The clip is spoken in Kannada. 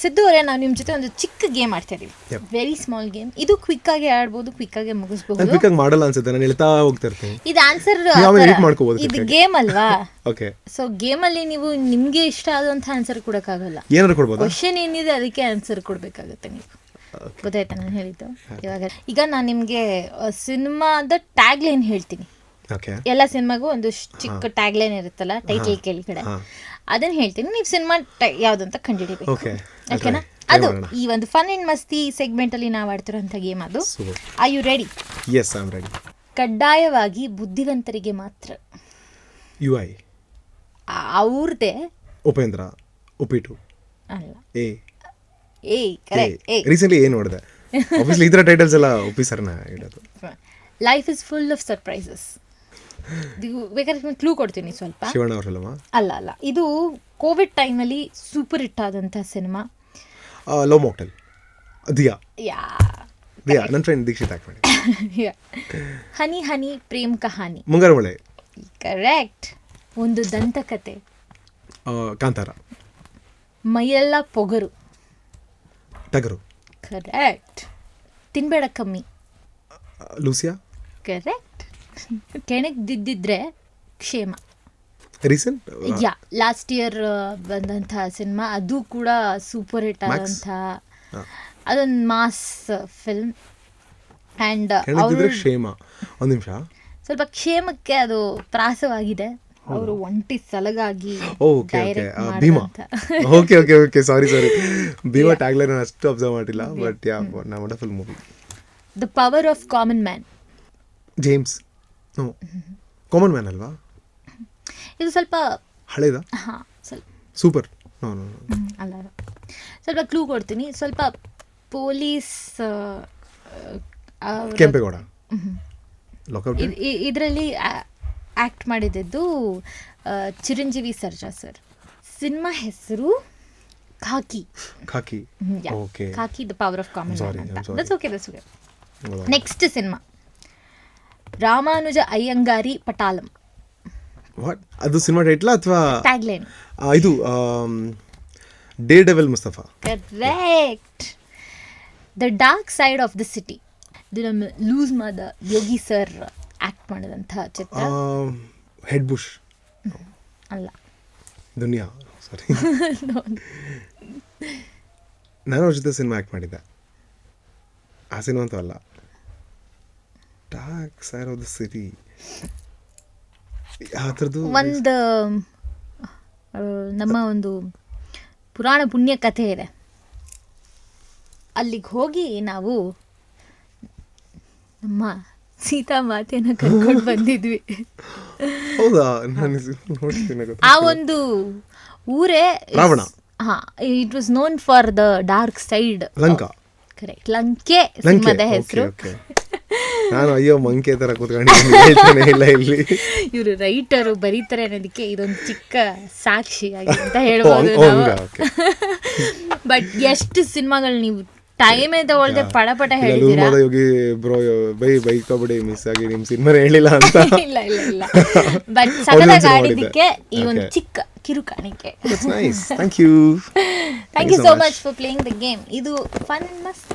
ಸಿದ್ದು ಅವರೇ ನಾವು ನಿಮ್ಮ ಜೊತೆ ಒಂದು ಚಿಕ್ಕ ಗೇಮ್ ಆಡ್ತಾ ಇದೀವಿ. ವೆರಿ ಸ್ಮಾಲ್ ಗೇಮ್ ಇದು ಕ್ವಿಕ್ ಆಗಿ ಆಡ್ಬೋದು ಕ್ವಿಕ್ ಆಗಿ ಮುಗಿಸ್ಬೋದು. ಕ್ವಿಕ್ ಮಾಡಲ್ಲ ಅನ್ಸುತ್ತೆ ನಾನು ಹೇಳ್ತಾ ಹೋಗ್ತಾ ಇರ್ತೀನಿ. ಇದು ಆನ್ಸರ್ ಇದು ಗೇಮ್ ಅಲ್ವಾ? ಓಕೆ ಸೊ ಅಲ್ಲಿ ನೀವು ನಿಮ್ಗೆ ಇಷ್ಟ ಆದಂತ ಆನ್ಸರ್ ಕೊಡಕ್ಕಾಗಲ್ಲ. ಏನಾದ್ರು ಕೊಡ್ಬೋದು? ಕ್ವಶನ್ ಏನಿದೆ ಅದಕ್ಕೆ ಆನ್ಸರ್ ಕೊಡ್ಬೇಕಾಗತ್ತೆ ನೀವು. ಗೊತ್ತಾಯ್ತಾ ನಾನು ಹೇಳಿದ್ದು? ಇವಾಗ ಈಗ ನಾನು ನಿಮಗೆ ಸಿನಿಮಾದ ಟ್ಯಾಗ್ ಲೈನ್ ಹೇಳ್ತೀನಿ ಎಲ್ಲ ಸಿನಿಮಾಗೂ ಒಂದು ಚಿಕ್ಕ ಟ್ಯಾಗ್ ಲೈನ್ ಇರುತ್ತಲ್ಲ ಟೈಟಲ್ ಕೇಳಿ ಹಾ. ಅದನ್ನ ಹೇಳ್ತೀನಿ. ನೀವು ಸಿನಿಮಾ ಯಾವ್ದಂತ ಕಂಡುಹಿಡಿಬೇಕು. Okay. ಓಕೆನಾ ಅದು ಈ ಒಂದು ಫನ್ ಅಂಡ್ ಮಸ್ತಿ ಸೆಗ್ಮೆಂಟ್ ಅಲ್ಲಿ ನಾವು ಆಡ್ತಿರೋಂಥ ಗೇಮ್ ಅದು. Are you ready yes I am ready ಕಡ್ಡಾಯವಾಗಿ ಬುದ್ಧಿವಂತರಿಗೆ ಮಾತ್ರ. ಯು ಐ ಅವ್ರದ್ದೇ ಉಪೇಂದ್ರ ಉಪಿಟು ಅಲ್ಲ. ಏ ಏ ಕರೆಕ್ಟ್ ಏ ರೀಸೆಂಟ್ಲಿ ಏನು ನೋಡಿದೆ? ಆಬ್ವಿಯಸ್ಲಿ ಇದರ ಟೈಟಲ್ಸ್ ಎಲ್ಲ ಉಪಿ ಸರ್ನ ಇಡೋದು. Life is full of surprises ಬೇಕಾದ್ರೆ ಕ್ಲೂ ಕೊಡ್ತೀನಿ ಸ್ವಲ್ಪ. ಅಲ್ಲ ಅಲ್ಲ. ಇದು ಕೋವಿಡ್ ಟೈಮಲ್ಲಿ ಸೂಪರ್ ಹಿಟ್ ಆದಂಥ cinema love mocktail Dia? Yeah. Dia ನನ್ನ ಫ್ರೆಂಡ್ ದೀಕ್ಷಿತ್ ಹಾಕ್ಬೇಡಿ ಹನಿ ಹನಿ ಪ್ರೇಮ್ ಕಹಾನಿ. ಮುಂಗಾರು ಮಳೆ ಕರೆಕ್ಟ್ ಒಂದು ದಂತಕತೆ. ಕಾಂತಾರ. ಮೈಯೆಲ್ಲ ಪೊಗರು. ಟಗರು. ಕರೆಕ್ಟ್ ತಿನ್ಬೇಡ ಕಮ್ಮಿ. ಲೂಸಿಯಾ? ಕರೆಕ್ಟ್ ಕೆಣಕ್ ದಿದ್ದಿದ್ರೆ ಕ್ಷೇಮ. ರೀಸೆಂಟ್? ಯಾ ಲಾಸ್ಟ್ ಇಯರ್ ಬಂದಂಥ ಸಿನಿಮಾ ಅದು ಕೂಡ ಸೂಪರ್ ಹಿಟ್ ಆದಂತಹ ಅದೊಂದು ಮಾಸ್ ಫಿಲ್ಮ್. ಆ್ಯಂಡ್ ಕ್ಷೇಮ. ಒಂದು ನಿಮಿಷ. ಸ್ವಲ್ಪ ಕ್ಷೇಮಕ್ಕೆ ಅದು ತ್ರಾಸವಾಗಿದೆ ಅವರು ಒಂಟಿ ಸಲಗಾಗಿ okay okay. Bhima. Okay okay okay. Sorry sorry Bhima tagline ಅಷ್ಟು ಅಬ್ಸರ್ವ್ ಮಾಡಿಲ್ಲ but yeah wonderful movie the power of common man James common man ಅಲ್ವಾ? ಇದು ಸ್ವಲ್ಪ ಹಳೇದ? ಹಾಂ ಸ್ವಲ್ಪ. ಸೂಪರ್ ಅಲ್ಲ. ಸ್ವಲ್ಪ ಕ್ಲೂ ಕೊಡ್ತೀನಿ. ಸ್ವಲ್ಪ ಪೊಲೀಸ್ ಕೆಂಪೇಗೌಡ. ಇದರಲ್ಲಿ ಆ್ಯಕ್ಟ್ ಮಾಡಿದ್ದು ಚಿರಂಜೀವಿ ಸರ್ಜಾ ಸರ್. ಸಿನಿಮಾ ಹೆಸರು Khaki. Khaki. Khaki the power of common next man Ramanuja Iyengari Patalam. What ಅದು ಸಿನಿಮಾ ಟೈಟ್ಲ ಅಥವಾ ಟ್ಯಾಗ್ಲೈನ್ ಇದು daredevil Mustafa? Correct the dark side of the city ಇದು ನಮ್ಮ loose Mada Yogi sir act ಮಾಡಿದಂಥ ಚಿತ್ರ. ಹೆಡ್ ಬುಷ್ ಅಲ್ಲ. ದುನಿಯಾ ಸಾರಿ ನಾನು ಅವ್ರ ಜೊತೆ ಸಿನಿಮಾ ಆ್ಯಕ್ಟ್ ಮಾಡಿದ್ದೆ. ಆ ಸಿನಿಮಾ ಅಂತೂ ಅಲ್ಲ. Dark side of the city ಆ ಥರದ್ದು ಒಂದು ನಮ್ಮ ಒಂದು ಪುರಾಣ ಪುಣ್ಯ ಕಥೆ ಇದೆ. ಅಲ್ಲಿಗೆ ಹೋಗಿ ನಾವು ನಮ್ಮ ಸೀತಾ ಮಾತೆನ ಕರ್ಕೊಂಡು ಬಂದಿದ್ವಿ. ಹೌದಾ? ನಾನು ನೋಡ್ತೀನಿ ಆ ಒಂದು ಊರೇ ರಾವಣ. ಹಾ it was known for the dark side Lanka. Correct Lanke ಸಿನಿಮಾದ ಹೆಸರು. ನಾನು ಅಯ್ಯೋ ಮಂಕೆ ತರ ಕೂತ್ಕೊಂಡು ಹೇಳ್ತಾನೆ ಇಲ್ಲ ಇಲ್ಲಿ. ಇವರು ರೈಟರು ಬರೀತಾರೆ ಅನ್ನೋದಕ್ಕೆ ಇದೊಂದು ಚಿಕ್ಕ ಸಾಕ್ಷಿ ಅಂತ ಹೇಳ್ಬೋದು ನಾವು. ಬಟ್ ಎಷ್ಟು ಸಿನಿಮಾಗಳು ನೀವು ಟೈಮೇ ತಗೊಳ್ದೆ ಪಟ ಪಟ loose ಹೇಳಿದ್ದೀರಾ Mada Yogi bro bye bike kabaddi miss ಆಗಿ ನಿಮ್ಮ ಸಿನಿಮಾ ಹೇಳಿಲ್ಲ ಅಂತ. ಇಲ್ಲ ಇಲ್ಲ ಇಲ್ಲ. ಬಟ್ ಸಕಲ ಸಖತ್ತಾಗಿ ಆಡಿದ್ದಕ್ಕೆ ಈ ಒಂದು. ಚಿಕ್ಕ ಕಿರುಕಾಣಿಕೆ. That's nice. Thank you thank you so much for playing the game ಇದು ಫನ್ ಮಸ್ತ್